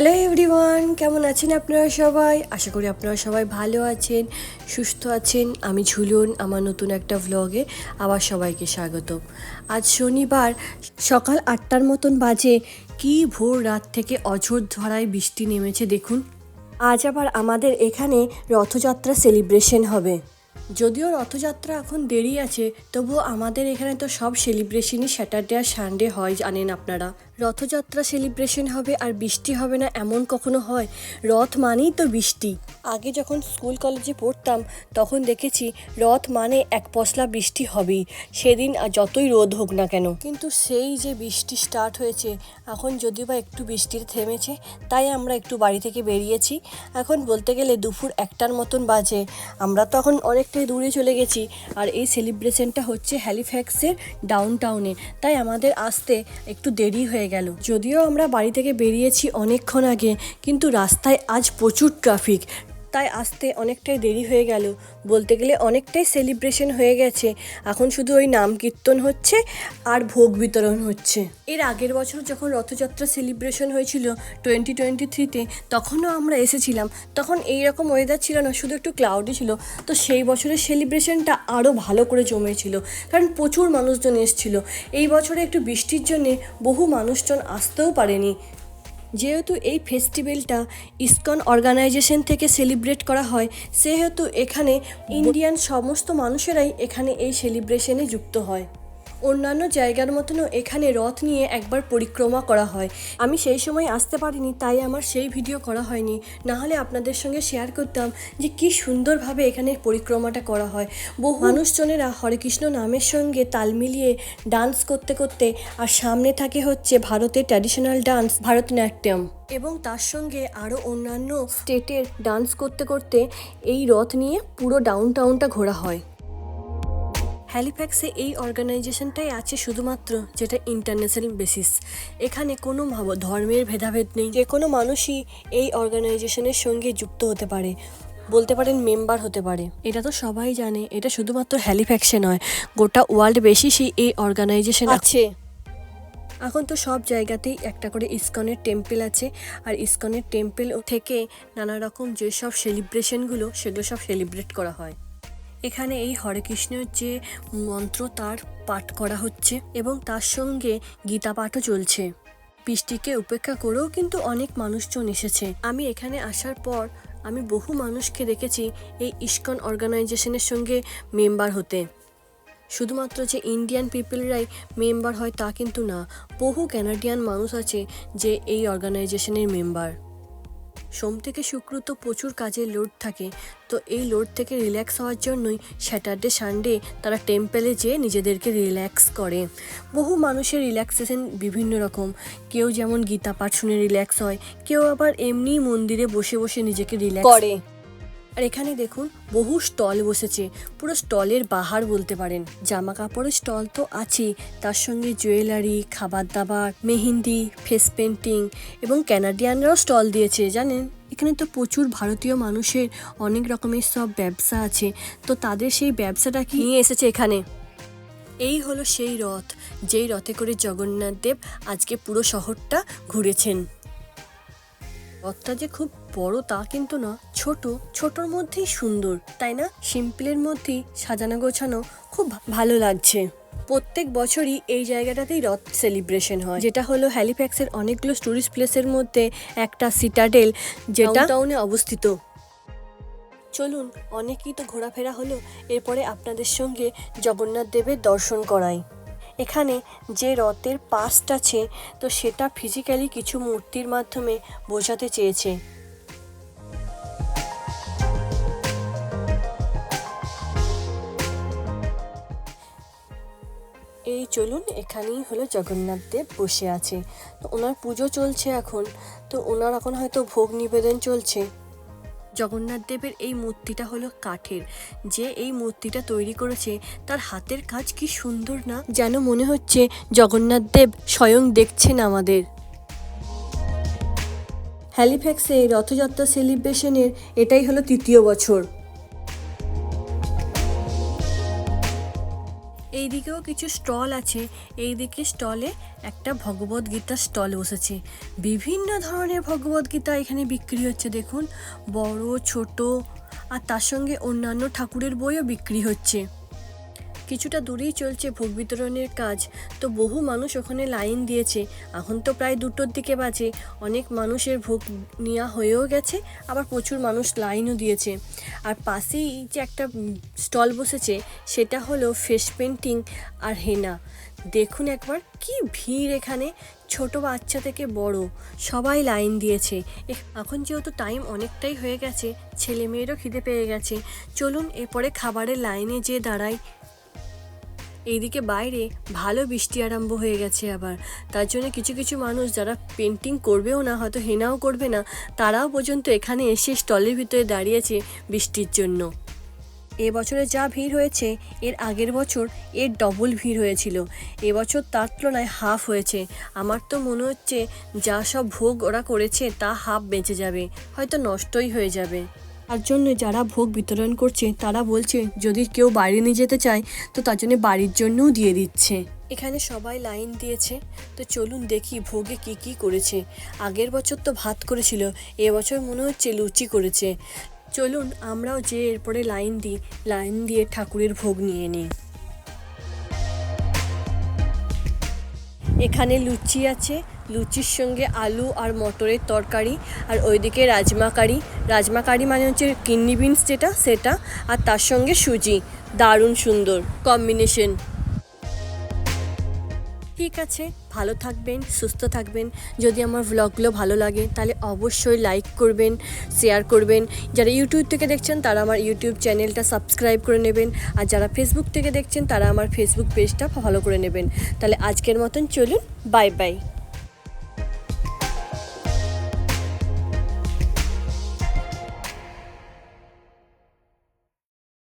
Hello everyone কেমন আছেন আপনারা সবাই? আশা করি আপনারা সবাই ভালো আছেন, সুস্থ আছেন। আমি ঝুলুন, আমার নতুন একটা ভ্লগে আবার সবাইকে স্বাগত আজ শনিবার, সকাল আটটার মতন বাজে। কি ভোর রাত থেকে অঝোর ধরায় বৃষ্টি নেমেছে দেখুন। আজ আবার আমাদের এখানে রথযাত্রা সেলিব্রেশন হবে। যদিও রথযাত্রা এখন দেরি আছে, তবুও আমাদের এখানে তো সব সেলিব্রেশনই স্যাটারডে আর সানডে হয়, জানেন আপনারা। রথযাত্রা সেলিব্রেশন হবে আর বৃষ্টি হবে না এমন কখনো হয়? রথ মানেই তো বৃষ্টি। আগে যখন স্কুল কলেজে পড়তাম, তখন দেখেছি রথ মানে এক পশলা বৃষ্টি হবেই। সেদিন আর যতই রোদ হোক না কেন। কিন্তু সেই যে বৃষ্টি স্টার্ট হয়েছে, এখন যদিও বা একটু বৃষ্টির থেমেছে, তাই আমরা একটু বাড়ি থেকে বেরিয়েছি। এখন বলতে গেলে দুপুর একটার মতন বাজে। আমরা তো এখন অনেকটাই দূরে চলে গেছি আর এই সেলিব্রেশনটা হচ্ছে হ্যালিফ্যাক্সের ডাউন টাউনে তাই আমাদের আসতে একটু দেরি হয়ে গেল। যদিও আমরা বাড়ি থেকে বেরিয়েছি অনেকক্ষণ আগে কিন্তু রাস্তায় আজ প্রচুর ট্রাফিক তাই আসতে অনেকটাই দেরি হয়ে গেল। বলতে গেলে অনেকটাই সেলিব্রেশন হয়ে গেছে। এখন শুধু ওই নাম কীর্তন হচ্ছে আর ভোগ বিতরণ হচ্ছে। এর আগের বছর যখন রথযাত্রা সেলিব্রেশন হয়েছিল টোয়েন্টি টোয়েন্টি থ্রিতে তখনও আমরা এসেছিলাম। তখন এই রকম ওয়েদার ছিল না, শুধু একটু ক্লাউডি ছিল। তো সেই বছরের সেলিব্রেশনটা আরও ভালো করে জমেছিল। কারণ প্রচুর মানুষজন এসেছিল। এই বছরে একটু বৃষ্টির জন্যে বহু মানুষজন আসতেও পারেনি। যেহেতু এই ফেস্টিভ্যালটা ইসকন অর্গানাইজেশন থেকে সেলিব্রেট করা হয় সেহেতু এখানে ইন্ডিয়ান সমস্ত মানুষেরাই এখানে এই সেলিব্রেশনে যুক্ত হয়। অন্যান্য জায়গার মতনও এখানে রথ নিয়ে একবার পরিক্রমা করা হয়। আমি সেই সময় আসতে পারিনি, তাই আমার সেই ভিডিও করা হয়নি। না হলে আপনাদের সঙ্গে শেয়ার করতাম যে কি সুন্দরভাবে এখানে পরিক্রমাটা করা হয়। বহু মানুষজনেরা হরেকৃষ্ণ নামের সঙ্গে তাল মিলিয়ে ডান্স করতে করতে, আর সামনে থাকে হচ্ছে ভারতের ট্র্যাডিশনাল ডান্স ভারতনাট্যম। এবং তার সঙ্গে আরও অন্যান্য স্টেটের ডান্স করতে করতে এই রথ নিয়ে পুরো ডাউন টাউনটা ঘোরা হয়। হ্যালিফ্যাক্সে এই অর্গানাইজেশনটাই আছে শুধুমাত্র যেটা ইন্টারন্যাশনাল বেসিস এখানে কোনো ভাব- ধর্মের ভেদাভেদ নেই। যে কোনো মানুষই এই অর্গানাইজেশনের সঙ্গে যুক্ত হতে পারে। বলতে পারেন মেম্বার হতে পারে। এটা তো সবাই জানে এটা শুধুমাত্র হ্যালিফ্যাক্সে নয় গোটা ওয়ার্ল্ড বেসিসই এই অর্গানাইজেশন আছে। এখন তো সব জায়গাতেই একটা করে ইসকনের টেম্পল আছে। আর ইসকনের টেম্পল থেকে নানা রকম যেসব সেলিব্রেশনগুলো সেগুলো সব সেলিব্রেট করা হয়। এখানে এই হরে কৃষ্ণের যে মন্ত্র তার পাঠ করা হচ্ছে এবং তার সঙ্গে গীতা পাঠও চলছে। বৃষ্টিকে উপেক্ষা করেও কিন্তু অনেক মানুষজন এসেছে। আমি এখানে আসার পর আমি বহু মানুষকে দেখেছি এই ইস্কন অর্গানাইজেশনের সঙ্গে মেম্বার হতে। শুধুমাত্র যে ইন্ডিয়ান পিপলরাই মেম্বার হয় তা কিন্তু না, বহু ক্যানাডিয়ান মানুষ আছে যে এই অর্গানাইজেশনের মেম্বার। সোম থেকে শুক্র তো প্রচুর কাজের লোড থাকে, তো এই লোড থেকে রিল্যাক্স হওয়ার জন্যই স্যাটারডে সানডে তারা টেম্পেলে যেয়ে নিজেদেরকে রিল্যাক্স করে। বহু মানুষের রিল্যাক্সেশন বিভিন্ন রকম। কেউ যেমন গীতা পাঠ শুনে রিল্যাক্স হয়, কেউ আবার এমনি মন্দিরে বসে বসে নিজেকে রিল্যাক্স করে। আর এখানে দেখুন, বহু স্টল বসেছে। পুরো স্টলের বাহার বলতে পারেন। জামা কাপড়ের স্টল তো আছেই। তার সঙ্গে জুয়েলারি খাবার দাবার মেহেন্দি, ফেস পেন্টিং এবং ক্যানাডিয়ানরাও স্টল দিয়েছে, জানেন? এখানে তো প্রচুর ভারতীয় মানুষের অনেক রকমের সব ব্যবসা আছে। তো তাদের সেই ব্যবসাটা কি নিয়ে এসেছে এখানে? এই হলো সেই রথ। যেই রথে করে জগন্নাথ দেব আজকে পুরো শহরটা ঘুরেছেন। রথটা যে খুব বড় তা কিন্তু না। ছোট ছোটর মধ্যেই সুন্দর তাই না? সিম্পলের মধ্যেই সাজানো গোছানো খুব ভালো লাগছে। প্রত্যেক বছরই এই জায়গাটাতেই রথ সেলিব্রেশন হয়। যেটা হলো হ্যালিফ্যাক্সের অনেকগুলো টুরিস্ট প্লেসের মধ্যে একটা সিটাডেল যেটা টাউনে অবস্থিত। চলুন অনেকই তো ঘোরাফেরা হলো। এরপরে আপনাদের সঙ্গে জগন্নাথ দেবের দর্শন করাই। এখানে যে রথের পাস্ট আছে, তো সেটা ফিজিক্যালি কিছু মূর্তির মাধ্যমে বোঝাতে চেয়েছে। এই চলুন, এখানেই হলো জগন্নাথ দেব বসে আছে। তো ওনার পুজো চলছে এখন, তো ওনার এখন হয়তো ভোগ নিবেদন চলছে। জগন্নাথ দেবের এই মূর্তিটা হলো কাঠের। যে এই মূর্তিটা তৈরি করেছে, তার হাতের কাজ কি সুন্দর না? যেন মনে হচ্ছে জগন্নাথ দেব স্বয়ং দেখছেন আমাদের। হ্যালিফ্যাক্সে রথযাত্রা সেলিব্রেশনের এটাই হলো তৃতীয় বছর। এইদিকেও কিছু স্টল আছে। এইদিকে স্টলে একটা ভগবত গীতার স্টল বসেছে। বিভিন্ন ধরনের ভগবত গীতা এখানে বিক্রি হচ্ছে, দেখুন। বড়, ছোট, আর তার সঙ্গে অন্যান্য ঠাকুরের বইও বিক্রি হচ্ছে। কিছুটা দূরেই চলছে ভোগ বিতরণের কাজ। তো বহু মানুষ ওখানে লাইন দিয়েছে। এখন তো প্রায় দুটোর দিকে বাজে। অনেক মানুষের ভোগ নেওয়া হয়েও গেছে, আবার প্রচুর মানুষ লাইনও দিয়েছে। আর পাশেই যে একটা স্টল বসেছে, সেটা হলো ফেস পেন্টিং আর হেনা। দেখুন একবার, কি ভিড় এখানে। ছোট বাচ্চা থেকে বড়, সবাই লাইন দিয়েছে। এখন যেহেতু টাইম অনেকটাই হয়ে গেছে ছেলে মেয়েরও খিদে পেয়ে গেছে। চলুন এরপরে খাবারের লাইনে যেয়ে দাঁড়াই। এইদিকে বাইরে ভালো বৃষ্টি আরম্ভ হয়ে গেছে আবার। তার জন্য কিছু কিছু মানুষ যারা পেন্টিং করবেও না, হয়তো হেনাও করবে না, তারাও পর্যন্ত এখানে এসে স্টলের ভিতরে দাঁড়িয়েছে বৃষ্টির জন্য। এ বছরে যা ভিড় হয়েছে, এর আগের বছর এর ডবল ভিড় হয়েছিল। এবছর তার তুলনায় হাফ হয়েছে। আমার তো মনে হচ্ছে যা সব ভোগ ওরা করেছে, তা হাফ বেঁচে যাবে। হয়তো নষ্টই হয়ে যাবে। তার জন্য যারা ভোগ বিতরণ করছে, তারা বলছে, যদি কেউ বাইরে নিয়ে যেতে চায়, তো তার জন্য বাড়ির জন্যও দিয়ে দিচ্ছে। এখানে সবাই লাইন দিয়েছে। তো চলুন দেখি ভোগে কি কি করেছে। আগের বছর তো ভাত করেছিল এবছর মনে হচ্ছে লুচি করেছে। চলুন আমরাও যে এরপরে লাইন দিই, লাইন দিয়ে ঠাকুরের ভোগ নিয়ে নিই। এখানে লুচি আছে লুচির সঙ্গে আলু আর মটরের তরকারি আর ওইদিকে রাজমা কারি। রাজমা কারি মানে হচ্ছে কিডনি বিনস যেটা, সেটা আর তার সঙ্গে সুজি। দারুণ সুন্দর কম্বিনেশন। ঠিক আছে, ভালো থাকবেন, সুস্থ থাকবেন। যদি আমার ভ্লগগুলো ভালো লাগে, তাহলে অবশ্যই লাইক করবেন শেয়ার করবেন। যারা ইউটিউব থেকে দেখছেন, তারা আমার ইউটিউব চ্যানেলটা সাবস্ক্রাইব করে নেবেন। আর যারা ফেসবুক থেকে দেখছেন, তারা আমার ফেসবুক পেজটা ফলো করে নেবেন। তাহলে আজকের মতন চলুন বাই বাই